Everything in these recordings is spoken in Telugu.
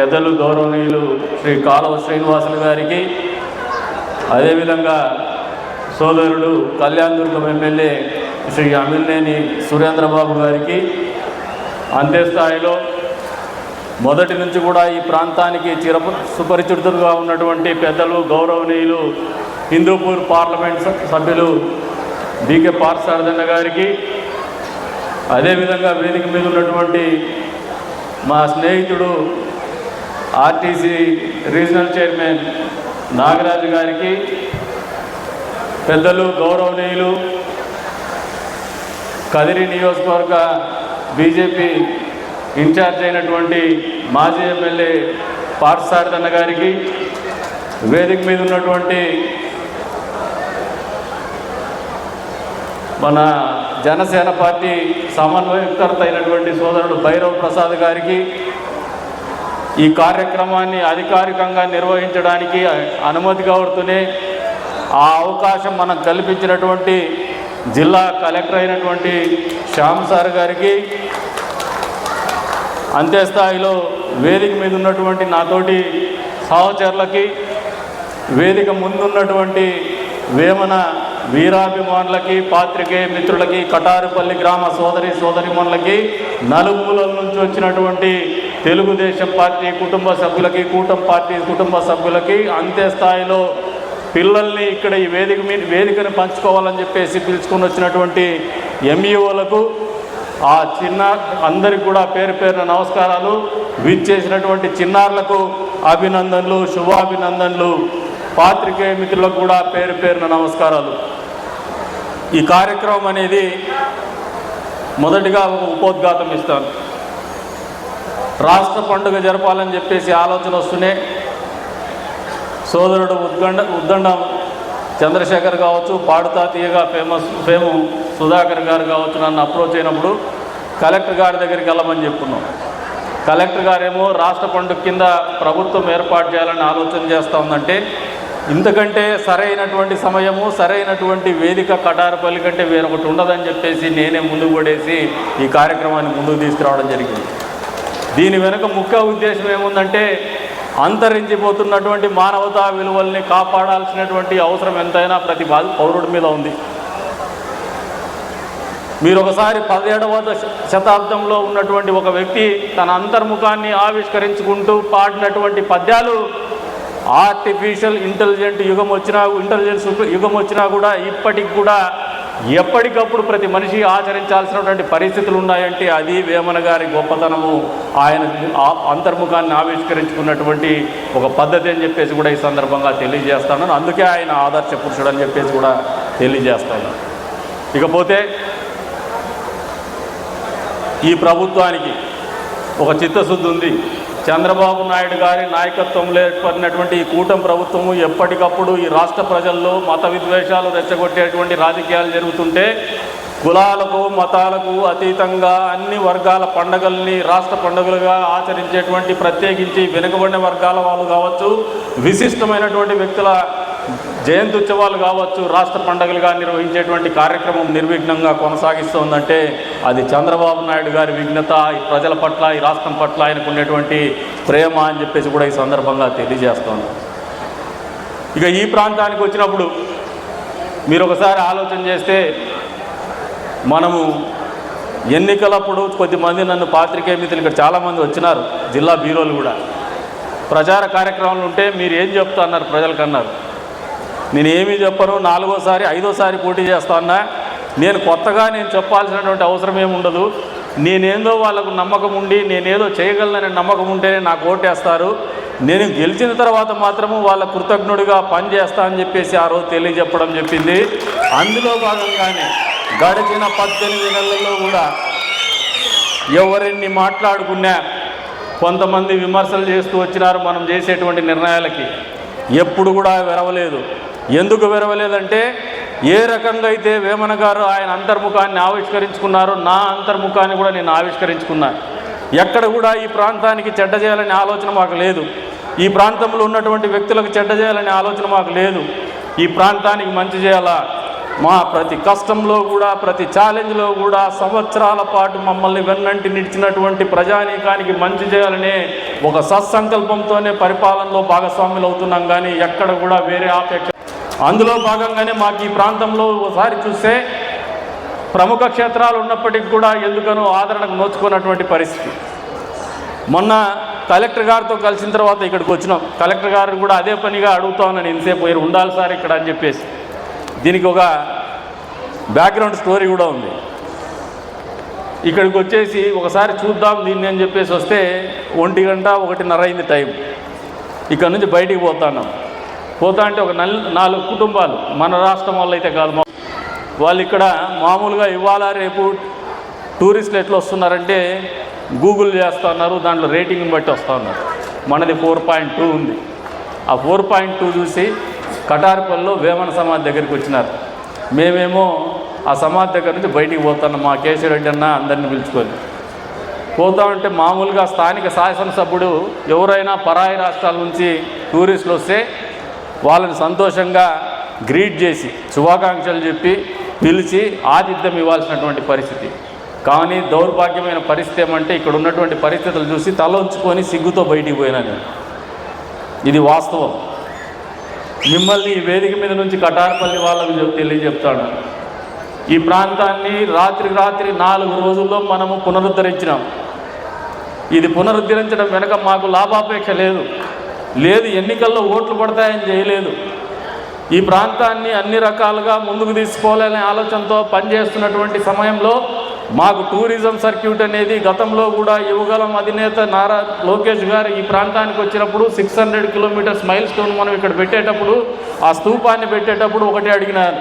పెద్దలు గౌరవనీయులు శ్రీ కాలువ శ్రీనివాసులు గారికి అదేవిధంగా సోదరుడు కళ్యాణ్ దుర్గం ఎమ్మెల్యే శ్రీ అమిల్నేని సురేంద్రబాబు గారికి అంతే స్థాయిలో మొదటి నుంచి కూడా ఈ ప్రాంతానికి చిర సుపరిచితులుగా ఉన్నటువంటి పెద్దలు గౌరవనీయులు హిందూపూర్ పార్లమెంట్ సభ్యులు డికే పార్సారదన్న గారికి అదేవిధంగా వేదిక మీద ఉన్నటువంటి మా స్నేహితుడు ఆర్టీసీ రీజనల్ చైర్మన్ నాగరాజు గారికి పెద్దలు గౌరవనీయులు కదిరి నియోజకవర్గ బీజేపీ ఇన్ఛార్జ్ అయినటువంటి మాజీ ఎమ్మెల్యే పార్సారదన్న గారికి వేదిక మీద ఉన్నటువంటి మన జనసేన పార్టీ సమన్వయకర్త అయినటువంటి సోదరుడు భైరవ్ ప్రసాద్ గారికి ఈ కార్యక్రమాన్ని అధికారికంగా నిర్వహించడానికి అనుమతి కోరుతూనే ఆ అవకాశం మనకు కల్పించినటువంటి జిల్లా కలెక్టర్ అయినటువంటి శ్యామ్ సార్ గారికి అంతే స్థాయిలో వేదిక మీద ఉన్నటువంటి నాతోటి సహచరులకి వేదిక ముందున్నటువంటి వేమన వీరాభిమానులకి పాత్రికేయ మిత్రులకి కటారుపల్లి గ్రామ సోదరి సోదరిమణులకి నలుమూలల నుంచి వచ్చినటువంటి తెలుగుదేశం పార్టీ కుటుంబ సభ్యులకి కూటమి పార్టీ కుటుంబ సభ్యులకి అంతే స్థాయిలో పిల్లల్ని ఇక్కడ ఈ వేదిక మీద వేదికను పంచుకోవాలని చెప్పేసి పిలుచుకొని వచ్చినటువంటి ఎంఈఓలకు ఆ చిన్న అందరికి కూడా పేరు పేరున నమస్కారాలు. విచ్చేసినటువంటి చిన్నారులకు అభినందనలు శుభాభినందనలు. పాత్రికేయ మిత్రులకు కూడా పేరు పేరున నమస్కారాలు. ఈ కార్యక్రమం అనేది మొదటిగా ఒక ఉపోద్ఘాతం ఇస్తాను. రాష్ట్ర పండుగ జరపాలని చెప్పేసి ఆలోచన వస్తూనే సోదరుడు ఉద్గండ ఉద్దండం చంద్రశేఖర్ కావచ్చు పాడుతాతీయగా ఫేమస్ ఫేము సుధాకర్ గారు కావచ్చు నన్ను అప్రోచ్ అయినప్పుడు కలెక్టర్ గారి దగ్గరికి వెళ్ళమని చెప్పుకున్నాం. కలెక్టర్ గారేమో రాష్ట్ర పండుగ కింద ప్రభుత్వం ఏర్పాటు చేయాలని ఆలోచన చేస్తూ ఉందంటే ఇంతకంటే సరైనటువంటి సమయము సరైనటువంటి వేదిక కటారపల్లి కంటే వేరొకటి ఉండదని చెప్పేసి నేనే ముందుకు పడేసి ఈ కార్యక్రమాన్ని ముందుకు తీసుకురావడం జరిగింది. దీని వెనుక ముఖ్య ఉద్దేశం ఏముందంటే అంతరించిపోతున్నటువంటి మానవతా విలువల్ని కాపాడాల్సినటువంటి అవసరం ఎంతైనా ప్రతి పౌరుడి మీద ఉంది. మీరు ఒకసారి పదిహేడవ శతాబ్దంలో ఉన్నటువంటి ఒక వ్యక్తి తన అంతర్ముఖాన్ని ఆవిష్కరించుకుంటూ పాడినటువంటి పద్యాలు ఆర్టిఫిషియల్ ఇంటెలిజెంట్ యుగం వచ్చినా ఇంటెలిజెన్స్ యుగం వచ్చినా కూడా ఇప్పటికి కూడా ఎప్పటికప్పుడు ప్రతి మనిషి ఆచరించాల్సినటువంటి పరిస్థితులు ఉన్నాయంటే అది వేమన గారి గొప్పతనము. ఆయన అంతర్ముఖాన్ని ఆవిష్కరించుకున్నటువంటి ఒక పద్ధతి అని చెప్పేసి కూడా ఈ సందర్భంగా తెలియజేస్తాను. అందుకే ఆయన ఆదర్శ పురుషుడు అని చెప్పేసి కూడా తెలియజేస్తాను. ఇకపోతే ఈ ప్రభుత్వానికి ఒక చిత్తశుద్ధి ఉంది. చంద్రబాబు నాయుడు గారి నాయకత్వంలో ఏర్పడినటువంటి ఈ కూటమి ప్రభుత్వము ఎప్పటికప్పుడు ఈ రాష్ట్ర ప్రజల్లో మత విద్వేషాలు రెచ్చగొట్టేటువంటి రాజకీయాలు జరుగుతుంటే కులాలకు మతాలకు అతీతంగా అన్ని వర్గాల పండగల్ని రాష్ట్ర పండుగలుగా ఆచరించేటువంటి ప్రత్యేకించి వెనుకబడిన వర్గాల వాళ్ళు కావచ్చు విశిష్టమైనటువంటి వ్యక్తుల జయంతి ఉత్సవాలు కావచ్చు రాష్ట్ర పండుగలుగా నిర్వహించేటువంటి కార్యక్రమం నిర్విఘ్నంగా కొనసాగిస్తోందంటే అది చంద్రబాబు నాయుడు గారి విఘ్నత ఈ ప్రజల పట్ల ఈ రాష్ట్రం పట్ల ఆయనకు ఉండేటువంటి ప్రేమ అని చెప్పేసి కూడా ఈ సందర్భంగా తెలియజేస్తోంది. ఇక ఈ ప్రాంతానికి వచ్చినప్పుడు మీరు ఒకసారి ఆలోచన చేస్తే మనము ఎన్నికలప్పుడు కొద్దిమంది నన్ను పాత్రికేయ మిత్రులు ఇక్కడ చాలామంది వచ్చినారు జిల్లా బీరోలు కూడా. ప్రచార కార్యక్రమాలు ఉంటే మీరు ఏం చెప్తా అన్నారు ప్రజలకు అన్నారు నేను చెప్పను నాలుగోసారి ఐదోసారి పోటీ చేస్తానా నేను కొత్తగా నేను చెప్పాల్సినటువంటి అవసరం ఏముండదు ఉండదు. నేనేందో వాళ్ళకు నమ్మకం ఉండి నేనేదో చేయగలననే నమ్మకం ఉంటేనే నాకు ఓటేస్తారు. నేను గెలిచిన తర్వాత మాత్రము వాళ్ళ కృతజ్ఞుడిగా పనిచేస్తా అని చెప్పేసి ఆ రోజు తెలియజెప్పడం చెప్పింది. అందులో భాగంగానే గడిచిన పద్దెనిమిది నెలల్లో కూడా ఎవరిని మాట్లాడుకున్నా కొంతమంది విమర్శలు చేస్తూ వచ్చినారు మనం చేసేటువంటి నిర్ణయాలకి. ఎప్పుడు కూడా విరవలేదు. ఎందుకు విరవలేదంటే ఏ రకంగా అయితే వేమన గారు ఆయన అంతర్ముఖాన్ని ఆవిష్కరించుకున్నారో నా అంతర్ముఖాన్ని కూడా నేను ఆవిష్కరించుకున్నాను ఎక్కడ కూడా ఈ ప్రాంతానికి చెడ్డ చేయాలనే ఆలోచన మాకు లేదు. ఈ ప్రాంతంలో ఉన్నటువంటి వ్యక్తులకు చెడ్డ చేయాలనే ఆలోచన మాకు లేదు. ఈ ప్రాంతానికి మంచి చేయాలా? మా ప్రతి కష్టంలో కూడా ప్రతి ఛాలెంజ్లో కూడా సంవత్సరాల పాటు మమ్మల్ని వెన్నంటి నిలిచినటువంటి ప్రజానీకానికి మంచి చేయాలనే ఒక సత్సంకల్పంతోనే పరిపాలనలో భాగస్వాములు అవుతున్నాం కానీ ఎక్కడ కూడా వేరే ఆపేక్ష అందులో భాగంగానే మాకు ఈ ప్రాంతంలో ఒకసారి చూస్తే ప్రముఖ క్షేత్రాలు ఉన్నప్పటికీ కూడా ఎందుకనో ఆదరణకు నోచుకున్నటువంటి పరిస్థితి. మొన్న కలెక్టర్ గారితో కలిసిన తర్వాత ఇక్కడికి వచ్చినాం. కలెక్టర్ గారు కూడా అదే పనిగా అడుగుతా ఉన్నాను ఇంతసేపు మీరు ఉండాలి సార్ ఇక్కడ అని చెప్పేసి. దీనికి ఒక బ్యాక్గ్రౌండ్ స్టోరీ కూడా ఉంది. ఇక్కడికి వచ్చేసి ఒకసారి చూద్దాం దీన్ని అని చెప్పేసి వస్తే ఒంటి గంట ఒకటిన్నర అయింది టైం. ఇక్కడ నుంచి బయటికి పోతున్నాం పోతా అంటే ఒక నల్ నాలుగు కుటుంబాలు. మన రాష్ట్రం వాళ్ళు అయితే కాదు. వాళ్ళు ఇక్కడ మామూలుగా ఇవాళ రేపు టూరిస్టులు ఎట్లా వస్తున్నారంటే గూగుల్ చేస్తూ ఉన్నారు దాంట్లో రేటింగ్ని బట్టి వస్తూ ఉన్నారు. మనది ఫోర్ పాయింట్ టూ ఉంది. ఆ ఫోర్ పాయింట్ టూ చూసి కటారిపల్లిలో వేమన సమాధి దగ్గరికి వచ్చినారు. మేమేమో ఆ సమాధి దగ్గర నుంచి బయటికి పోతున్నాం. మా కేశవరెడ్డి అన్న అందరిని పిలుచుకొని. పోతా ఉంటే మామూలుగా స్థానిక శాసనసభ్యుడు ఎవరైనా పరాయి రాష్ట్రాల నుంచి టూరిస్టులు వస్తే వాళ్ళని సంతోషంగా గ్రీట్ చేసి శుభాకాంక్షలు చెప్పి పిలిచి ఆతిథ్యం ఇవ్వాల్సినటువంటి పరిస్థితి. కానీ దౌర్భాగ్యమైన పరిస్థితి ఏమంటే ఇక్కడ ఉన్నటువంటి పరిస్థితులు చూసి తల ఉంచుకొని సిగ్గుతో బయటికి పోయినా నేను. ఇది వాస్తవం. మిమ్మల్ని ఈ వేదిక మీద నుంచి కటార్పల్లి వాళ్ళకు తెలియజెప్తాను. ఈ ప్రాంతాన్ని రాత్రి రాత్రి నాలుగు రోజుల్లో మనము పునరుద్ధరించినాం. ఇది పునరుద్ధరించడం వెనక మాకు లాభాపేక్ష లేదు. లేదు ఎన్నికల్లో ఓట్లు పడతాయని చేయలేదు. ఈ ప్రాంతాన్ని అన్ని రకాలుగా ముందుకు తీసుకోవాలనే ఆలోచనతో పనిచేస్తున్నటువంటి సమయంలో మాకు టూరిజం సర్క్యూట్ అనేది గతంలో కూడా యువగలం అధినేత నారా లోకేష్ గారు ఈ ప్రాంతానికి వచ్చినప్పుడు six hundred kilometres milestone మనం ఇక్కడ పెట్టేటప్పుడు ఆ స్తూపాన్ని పెట్టేటప్పుడు ఒకటే అడిగినారు.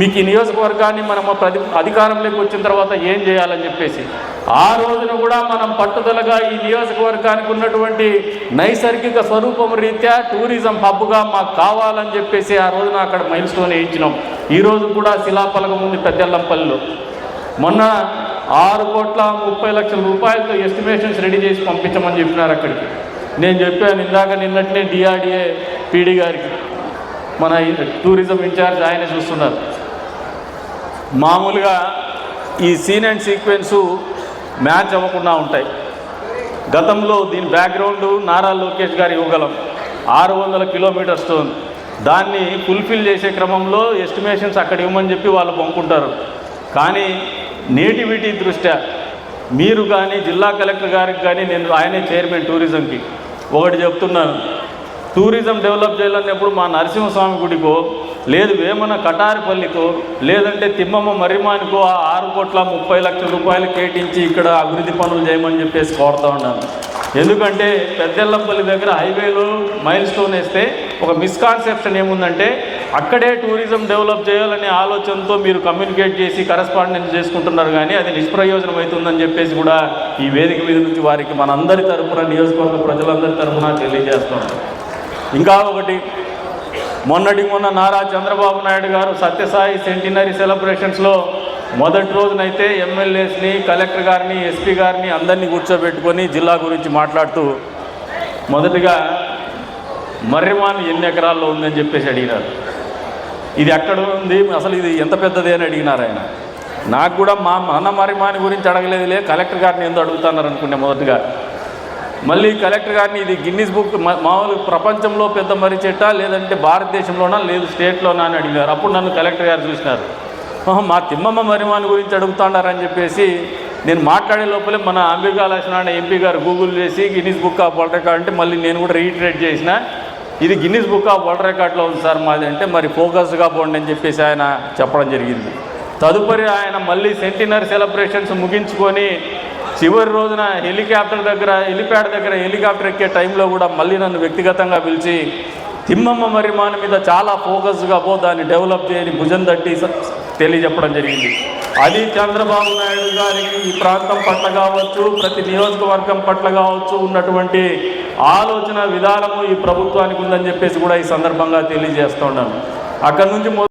మీకు ఈ నియోజకవర్గాన్ని మనం ప్రతి అధికారంలోకి వచ్చిన తర్వాత ఏం చేయాలని చెప్పేసి. ఆ రోజున కూడా మనం పట్టుదలగా ఈ నియోజకవర్గానికి ఉన్నటువంటి నైసర్గిక స్వరూపం రీత్యా టూరిజం హబ్గా మాకు కావాలని చెప్పేసి ఆ రోజున అక్కడ మైల్ స్టోన్ వేయించినాం. ఈ రోజు కూడా శిలాఫలకం ఉంది పెద్దెల్లంపల్లిలో. మొన్న ఆరు కోట్ల ముప్పై లక్షల రూపాయలతో ఎస్టిమేషన్స్ రెడీ చేసి పంపించమని చెప్పినారు అక్కడికి. నేను చెప్పాను ఇందాక నిన్నట్లే డిఆర్డిఏ పీడీ గారికి. మన టూరిజం ఇన్ఛార్జ్ ఆయన చూస్తున్నారు. మామూలుగా ఈ సీన్ అండ్ సీక్వెన్సు మ్యాచ్ అవ్వకుండా ఉంటాయి. గతంలో దీని బ్యాక్గ్రౌండ్ నారా లోకేష్ గారి యువగలం ఆరు వందల కిలోమీటర్స్ దాన్ని ఫుల్ఫిల్ చేసే క్రమంలో ఎస్టిమేషన్స్ అక్కడ ఇవ్వమని చెప్పి వాళ్ళు పంపుకుంటారు కానీ నేటివిటీ దృష్ట్యా మీరు కానీ జిల్లా కలెక్టర్ గారికి కానీ నేను ఆయనే చైర్మన్ టూరిజంకి ఒకటి చెప్తున్నాను. టూరిజం డెవలప్ చేయాలన్నప్పుడు మా నరసింహస్వామి గుడికో లేదు వేమన కటారిపల్లికో లేదంటే తిమ్మమ్మ మర్రిమానికో ఆ ఆరు కోట్ల ముప్పై లక్షల రూపాయలు కేటించి ఇక్కడ అభివృద్ధి పనులు చేయమని చెప్పేసి కోరుతా ఉన్నాను. ఎందుకంటే పెద్దెల్లంపల్లి దగ్గర హైవేలో మైల్ స్టోన్ వేస్తే ఒక మిస్కాన్సెప్షన్ ఏముందంటే అక్కడే టూరిజం డెవలప్ చేయాలనే ఆలోచనతో మీరు కమ్యూనికేట్ చేసి కరస్పాండెన్స్ చేసుకుంటున్నారు కానీ అది నిష్ప్రయోజనం అవుతుందని చెప్పేసి కూడా ఈ వేదిక మీద నుంచి వారికి మనందరి తరఫున నియోజకవర్గ ప్రజలందరి తరఫున తెలియజేస్తున్నాం ఇంకా ఒకటి మొన్నటి మొన్న నారా చంద్రబాబు నాయుడు గారు సత్యసాయి సెంటినరీ సెలబ్రేషన్స్లో మొదటి రోజునైతే ఎమ్మెల్యేస్ని కలెక్టర్ గారిని ఎస్పీ గారిని అందరినీ కూర్చోబెట్టుకొని జిల్లా గురించి మాట్లాడుతూ మొదటిగా మర్రిమాన్ ఎన్ని ఎకరాల్లో ఉందని చెప్పేసి అడిగినారు. ఇది ఎక్కడ ఉంది? అసలు ఇది ఎంత పెద్దది అని అడిగినారు ఆయన. నాకు కూడా మా మన మర్రిమాని గురించి అడగలేదులే కలెక్టర్ గారిని ఎందుకు అడుగుతున్నారు అనుకునే మొదటిగా మళ్ళీ కలెక్టర్ గారిని ఇది గిన్నీస్ బుక్ మామూలు ప్రపంచంలో పెద్ద మర్రి చెట్ట లేదంటే భారతదేశంలోనా లేదు స్టేట్లోనా అని అడిగారు. అప్పుడు నన్ను కలెక్టర్ గారు చూసినారు. మా తిమ్మమ్మ మరిమాని గురించి అడుగుతున్నారని చెప్పేసి నేను మాట్లాడే లోపలే మన అంబికా లక్ష్మణ ఎంపీ గారు గూగుల్ చేసి Guinness book of world record అంటే మళ్ళీ నేను కూడా రీట్రేట్ చేసిన. ఇది గిన్నీస్ బుక్ ఆఫ్ వరల్డ్ రికార్డ్లో ఉంది సార్ మాది అంటే మరి ఫోకస్గా పోండి అని చెప్పేసి ఆయన చెప్పడం జరిగింది. తదుపరి ఆయన మళ్ళీ సెంటినరీ సెలబ్రేషన్స్ ముగించుకొని చివరి రోజున హెలికాప్టర్ దగ్గర హెలిప్యాడ్ దగ్గర హెలికాప్టర్ ఎక్కే టైంలో కూడా మళ్ళీ నన్ను వ్యక్తిగతంగా పిలిచి తిమ్మమ్మ మరిమాన మీద చాలా ఫోకస్గా పో దాన్ని డెవలప్ చేయని భుజం తట్టి తెలియజెప్పడం జరిగింది. అది చంద్రబాబు నాయుడు గారికి ఈ ప్రాంతం పట్ల కావచ్చు ప్రతి నియోజకవర్గం పట్ల కావచ్చు ఉన్నటువంటి ఆలోచన విధానము ఈ ప్రభుత్వానికి ఉందని చెప్పేసి కూడా ఈ సందర్భంగా తెలియజేస్తున్నాను అక్కడి నుంచి మొ-